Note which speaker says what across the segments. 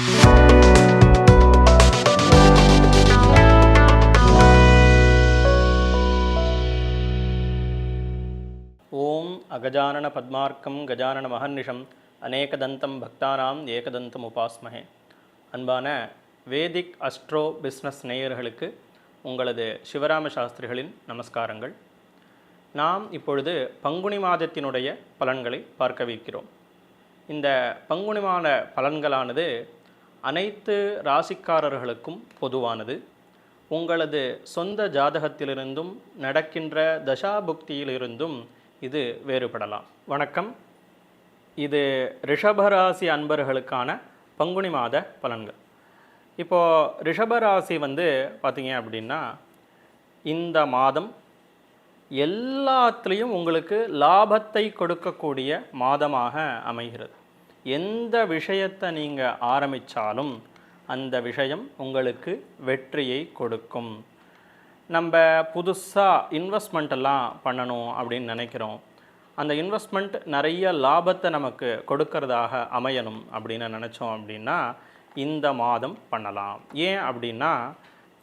Speaker 1: ஓம் அகஜானன பத்மார்க்கம் கஜானன மகர்நிஷம் அநேகதந்தம் பக்தானாம் ஏகதந்தம் உபாஸ்மஹே அன்பான வேதிக் astro business நேயர்களுக்கு உங்களது சிவராம சாஸ்திரிகளின் நமஸ்காரங்கள். நாம் இப்பொழுது பங்குனி மாதத்தினுடைய பலன்களை பார்க்கவிருக்கிறோம். இந்த பங்குனி மாத பலன்களானது அனைத்து ராசிக்காரர்களுக்கும் பொதுவானது. உங்களது சொந்த ஜாதகத்திலிருந்தும் நடக்கின்ற தசாபுக்தியிலிருந்தும் இது வேறுபடலாம். வணக்கம். இது ரிஷபராசி அன்பர்களுக்கான பங்குனி மாத பலன்கள். இப்போது ரிஷபராசி வந்து பார்த்தீங்க அப்படின்னா இந்த மாதம் எல்லாத்துலேயும் உங்களுக்கு லாபத்தை கொடுக்கக்கூடிய மாதமாக அமைகிறது. எந்த விஷயத்தை நீங்கள் ஆரம்பித்தாலும் அந்த விஷயம் உங்களுக்கு வெற்றியை கொடுக்கும். நம்ம புதுசாக இன்வெஸ்ட்மெண்ட்டெல்லாம் பண்ணணும் அப்படின்னு நினைக்கிறோம். அந்த இன்வெஸ்ட்மெண்ட் நிறைய லாபத்தை நமக்கு கொடுக்கறதாக அமையணும் அப்படின்னு நினச்சோம் அப்படின்னா இந்த மாதம் பண்ணலாம். ஏன் அப்படின்னா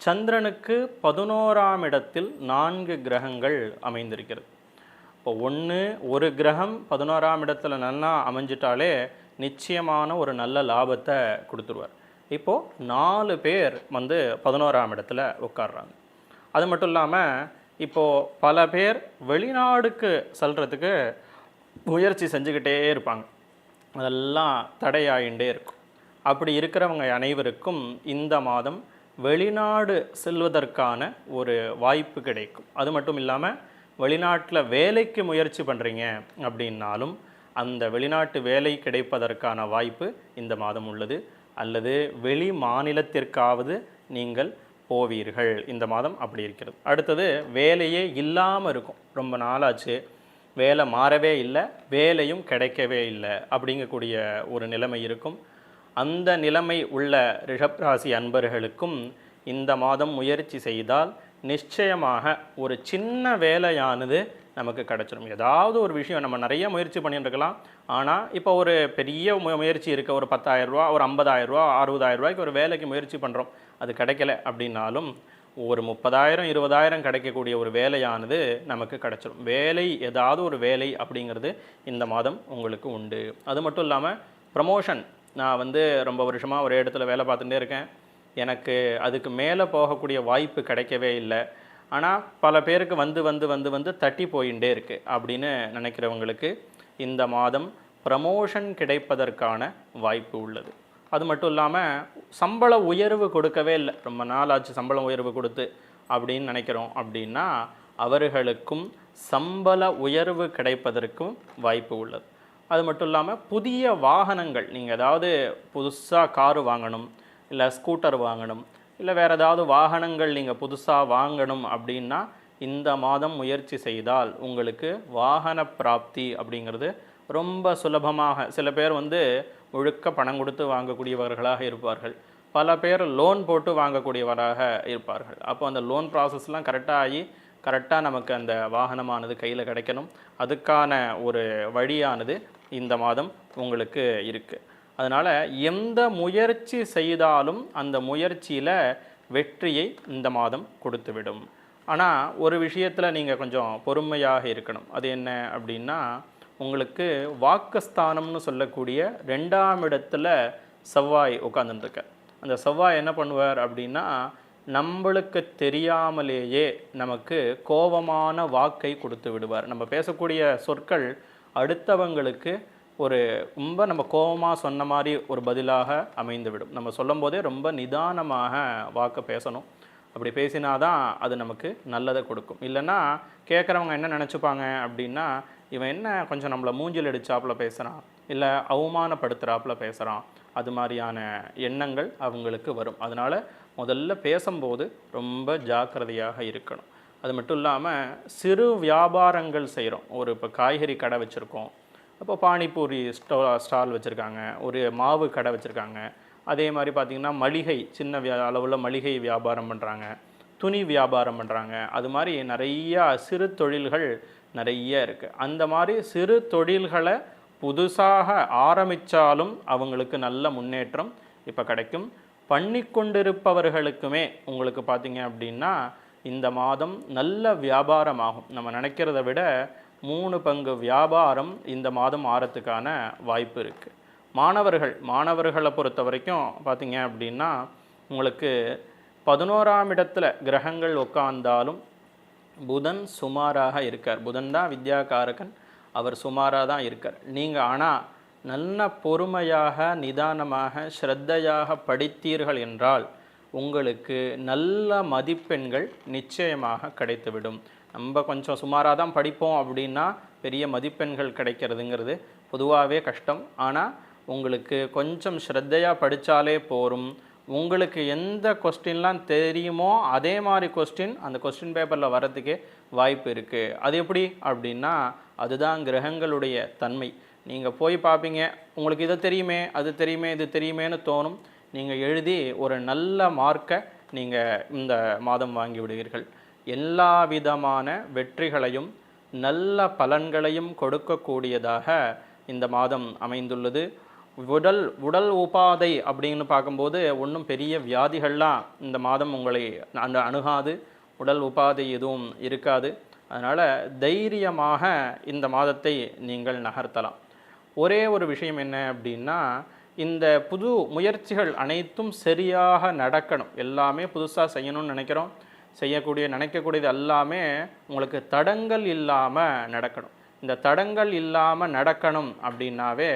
Speaker 1: சந்திரனுக்கு பதினோராம் இடத்தில் நான்கு கிரகங்கள் அமைந்திருக்கிறது. இப்போ ஒன்று ஒரு கிரகம் பதினோராம் இடத்துல நல்லா அமைஞ்சிட்டாலே நிச்சயமான ஒரு நல்ல லாபத்தை கொடுத்துருவார். இப்போது நாலு பேர் வந்து பதினோராம் இடத்துல உட்காடுறாங்க அது மட்டும் இல்லாமல் இப்போது பல பேர் வெளிநாடுக்கு செல்கிறதுக்கு முயற்சி செஞ்சுக்கிட்டே இருப்பாங்க. அதெல்லாம் தடையாயிண்டே இருக்கும். அப்படி இருக்கிறவங்க அனைவருக்கும் இந்த மாதம் வெளிநாடு செல்வதற்கான ஒரு வாய்ப்பு கிடைக்கும். அது மட்டும் இல்லாமல் வெளிநாட்டில் வேலைக்கு முயற்சி பண்ணுறீங்க அப்படின்னாலும் அந்த வெளிநாட்டு வேலை கிடைப்பதற்கான வாய்ப்பு இந்த மாதம் உள்ளது. அல்லது வெளி மாநிலத்திற்காவது நீங்கள் போவீர்கள். இந்த மாதம் அப்படி இருக்கிறது. அடுத்தது வேலையே இல்லாமல் இருக்கும். ரொம்ப நாளாச்சு. வேலை மாறவே இல்லை. வேலையும் கிடைக்கவே இல்லை. அப்படிங்கக்கூடிய ஒரு நிலைமை இருக்கும். அந்த நிலைமை உள்ள ரிஷப் ராசி அன்பர்களுக்கும் இந்த மாதம் முயற்சி செய்தால் நிச்சயமாக ஒரு சின்ன வேலையானது நமக்கு கிடச்சிடும் ஏதாவது ஒரு விஷயம் நம்ம நிறைய முயற்சி பண்ணிட்டு இருக்கலாம் ஆனால் இப்போ ஒரு பெரிய முயற்சி இருக்க ஒரு பத்தாயிரரூவா ரூபா ஒரு ஐம்பதாயிரரூவா ரூபா ஒரு வேலைக்கு முயற்சி பண்ணுறோம் அது கிடைக்கல அப்படின்னாலும் ஒரு முப்பதாயிரம் இருபதாயிரம் கிடைக்கக்கூடிய ஒரு வேலையானது நமக்கு கிடச்சிடும் வேலை ஏதாவது ஒரு வேலை அப்படிங்கிறது இந்த மாதம் உங்களுக்கு உண்டு. அது மட்டும் இல்லாமல் ப்ரமோஷன் நான் வந்து ரொம்ப வருஷமாக ஒரு இடத்துல வேலை பார்த்துட்டே இருக்கேன். எனக்கு அதுக்கு மேலே போகக்கூடிய வாய்ப்பு கிடைக்கவே இல்லை. ஆனால் பல பேருக்கு வந்து வந்து வந்து வந்து தட்டி போயிட்டே இருக்குது அப்படின்னு நினைக்கிறவங்களுக்கு இந்த மாதம் ப்ரமோஷன் கிடைப்பதற்கான வாய்ப்பு உள்ளது. அது மட்டும் இல்லாமல் சம்பள உயர்வு கொடுக்கவே இல்லை. ரொம்ப நாள் ஆச்சு சம்பளம் உயர்வு கொடுத்து அப்படின்னு நினைக்கிறோம் அப்படின்னா அவர்களுக்கும் சம்பள உயர்வு கிடைப்பதற்கும் வாய்ப்பு உள்ளது. அது மட்டும் இல்லாமல் புதிய வாகனங்கள் நீங்கள் ஏதாவது புதுசாக காரு வாங்கணும் இல்லை ஸ்கூட்டர் வாங்கணும் இல்லை வேறு ஏதாவது வாகனங்கள் நீங்கள் புதுசாக வாங்கணும் அப்படின்னா இந்த மாதம் முயற்சி செய்தால் உங்களுக்கு வாகன பிராப்தி அப்படிங்கிறது ரொம்ப சுலபமாக சில பேர் வந்து முழுக்க பணம் கொடுத்து வாங்கக்கூடியவர்களாக இருப்பார்கள். பல பேர் லோன் போட்டு வாங்கக்கூடியவராக இருப்பார்கள். அப்போ அந்த லோன் ப்ராசஸ்லாம் கரெக்டாக ஆகி கரெக்டாக நமக்கு அந்த வாகனமானது கையில் கிடைக்கணும். அதுக்கான ஒரு வழியானது இந்த மாதம் உங்களுக்கு இருக்குது அதனால் எந்த முயற்சி செய்தாலும் அந்த முயற்சியில் வெற்றியை இந்த மாதம் கொடுத்துவிடும். ஆனால் ஒரு விஷயத்தில் நீங்கள் கொஞ்சம் பொறுமையாக இருக்கணும். அது என்ன அப்படின்னா உங்களுக்கு வாக்குஸ்தானம்னு சொல்லக்கூடிய ரெண்டாம் இடத்துல செவ்வாய் உட்காந்துட்டுருக்க அந்த செவ்வாய் என்ன பண்ணுவார் அப்படின்னா நம்மளுக்கு தெரியாமலேயே நமக்கு கோபமான வாக்கை கொடுத்து விடுவார். நம்ம பேசக்கூடிய சொற்கள் அடுத்தவங்களுக்கு ஒரு ரொம்ப நம்ம கோபமாக சொன்ன மாதிரி ஒரு பதிலாக அமைந்துவிடும். நம்ம சொல்லும் போதே ரொம்ப நிதானமாக வாக்கை பேசணும். அப்படி பேசினாதான் அது நமக்கு நல்லதை கொடுக்கும். இல்லைன்னா கேட்குறவங்க என்ன நினச்சிப்பாங்க அப்படின்னா இவன் என்ன கொஞ்சம் நம்மளை மூஞ்சில் அடிச்சாப்புல பேசுகிறான் இல்லை அவமானப்படுத்துகிறாப்புல பேசுகிறான் அது மாதிரியான எண்ணங்கள் அவங்களுக்கு வரும். அதனால் முதல்ல பேசும்போது ரொம்ப ஜாக்கிரதையாக இருக்கணும். அது மட்டும் இல்லாமல் சிறு வியாபாரங்கள் செய்கிறோம் ஒரு இப்போ காய்கறி கடை வச்சுருக்கோம். இப்போ பானிபூரி ஸ்டோ ஸ்டால் வச்சுருக்காங்க ஒரு மாவு கடை வச்சுருக்காங்க. அதே மாதிரி பார்த்திங்கன்னா மளிகை சின்ன வியா அளவில் மளிகை வியாபாரம் பண்ணுறாங்க துணி வியாபாரம் பண்ணுறாங்க அது மாதிரி நிறையா சிறு தொழில்கள் நிறைய இருக்குது அந்த மாதிரி சிறு தொழில்களை புதுசாக ஆரம்பித்தாலும் அவங்களுக்கு நல்ல முன்னேற்றம் இப்போ கிடைக்கும். பண்ணி கொண்டிருப்பவர்களுக்குமே உங்களுக்கு பார்த்தீங்க அப்படின்னா இந்த மாதம் நல்ல வியாபாரமாகும். நம்ம நினைக்கிறத விட மூணு பங்கு வியாபாரம் இந்த மாதம் ஆறத்துக்கான வாய்ப்பு இருக்குது மாணவர்கள் மாணவர்களை பொறுத்த வரைக்கும் பார்த்திங்க அப்படின்னா உங்களுக்கு பதினோராம் இடத்துல கிரகங்கள் உட்கார்ந்தாலும் புதன் சுமாராக இருக்கார். புதன் தான் வித்யாகாரகன் அவர் சுமாராக தான் இருக்கார். நீங்கள் ஆனால் நல்ல பொறுமையாக நிதானமாக ஸ்ரத்தையாக படித்தீர்கள் என்றால் உங்களுக்கு நல்ல மதிப்பெண்கள் நிச்சயமாக கிடைத்துவிடும். நம்ம கொஞ்சம் சுமாராக தான் படிப்போம் அப்படின்னா பெரிய மதிப்பெண்கள் கிடைக்கிறதுங்கிறது பொதுவாகவே கஷ்டம். ஆனால் உங்களுக்கு கொஞ்சம் ஸ்ரத்தையாக படித்தாலே போரும். உங்களுக்கு எந்த கொஸ்டின்லாம் தெரியுமோ அதே மாதிரி கொஸ்டின் அந்த கொஸ்டின் பேப்பரில் வர்றதுக்கே வாய்ப்பு இருக்குது அது எப்படி? அப்படின்னா அதுதான் கிரகங்களுடைய தன்மை. நீங்கள் போய் பார்ப்பீங்க உங்களுக்கு இது தெரியுமே அது தெரியுமே இது தெரியுமேன்னு தோணும். நீங்கள் எழுதி ஒரு நல்ல மார்க்கை நீங்கள் இந்த மாதம் வாங்கி விடுவீர்கள். எல்லா விதமான வெற்றிகளையும் நல்ல பலன்களையும் கொடுக்கக்கூடியதாக இந்த மாதம் அமைந்துள்ளது. உடல் உடல் உபாதை அப்படின்னு பார்க்கும்போது ஒன்றும் பெரிய வியாதிகள்லாம் இந்த மாதம் உங்களை அந்த அணுகாது. உடல் உபாதை எதுவும் இருக்காது. அதனால் தைரியமாக இந்த மாதத்தை நீங்கள் நகர்த்தலாம். ஒரே ஒரு விஷயம் என்ன அப்படின்னா இந்த புது முயற்சிகள் அனைத்தும் சரியாக நடக்கணும். எல்லாமே புதுசாக செய்யணும்னு நினைக்கிறோம். செய்யக்கூடிய நினைக்கக்கூடியது எல்லாமே உங்களுக்கு தடங்கள் இல்லாமல் நடக்கணும். இந்த தடங்கள் இல்லாமல் நடக்கணும் அப்படின்னாவே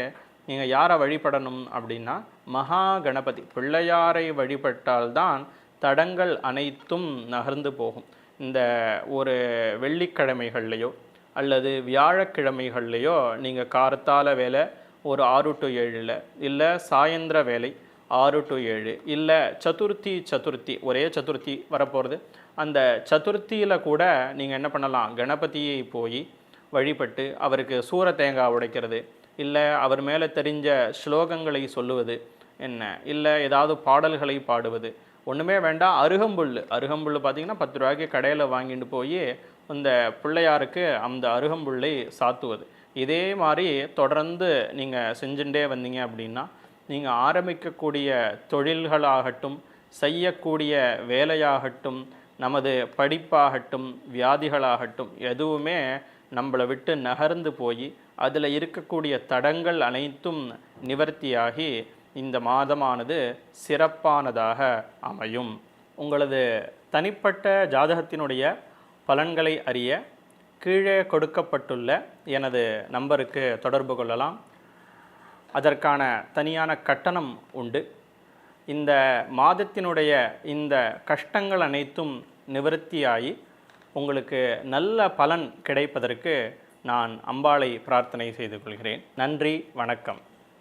Speaker 1: நீங்கள் யாரை வழிபடணும் அப்படின்னா மகா கணபதி. பிள்ளையாரை வழிபட்டால்தான் தடங்கள் அனைத்தும் நகர்ந்து போகும். இந்த ஒரு வெள்ளிக்கிழமைகள்லையோ அல்லது வியாழக்கிழமைகள்லையோ நீங்கள் கார்த்தால வேலை ஒரு ஆறு டு ஏழில் இல்லை சாயந்தர வேலை ஆறு டு ஏழு. இல்லை சதுர்த்தி சதுர்த்தி ஒரே சதுர்த்தி வரப்போகிறது அந்த சதுர்த்தியில் கூட நீங்கள் என்ன பண்ணலாம்? கணபதியை போய் வழிபட்டு அவருக்கு சூர தேங்காய் உடைக்கிறது. இல்லை அவர் மேலே தெரிஞ்ச ஸ்லோகங்களை சொல்லுவது என்ன? இல்லை ஏதாவது பாடல்களை பாடுவது. ஒன்றுமே வேண்டாம் அருகம்புல். அருகம்புல் பார்த்திங்கன்னா பத்து ரூபாய்க்கு கடையில் வாங்கிட்டு போய் அந்த பிள்ளையாருக்கு அந்த அருகம்புல்லை சாத்துவது. இதே மாதிரி தொடர்ந்து நீங்கள் செஞ்சுட்டே வந்தீங்க அப்படின்னா நீங்கள் ஆரம்பிக்கக்கூடிய தொழில்களாகட்டும் செய்யக்கூடிய வேலையாகட்டும் நமது படிப்பாகட்டும் வியாதிகளாகட்டும் எதுவுமே நம்மளை விட்டு நகர்ந்து போய் அதில் இருக்கக்கூடிய தடங்கள் அனைத்தும் நிவர்த்தியாகி இந்த மாதமானது சிறப்பானதாக அமையும். உங்களது தனிப்பட்ட ஜாதகத்தினுடைய பலன்களை அறிய கீழே கொடுக்கப்பட்டுள்ள எனது நம்பருக்கு தொடர்பு கொள்ளலாம். அதற்கான தனியான கட்டணம் உண்டு. இந்த மாதத்தினுடைய இந்த கஷ்டங்கள் அனைத்தும் நிவர்த்தியாகி உங்களுக்கு நல்ல பலன் கிடைப்பதற்கு நான் அம்பாளை பிரார்த்தனை செய்து கொள்கிறேன். நன்றி வணக்கம்.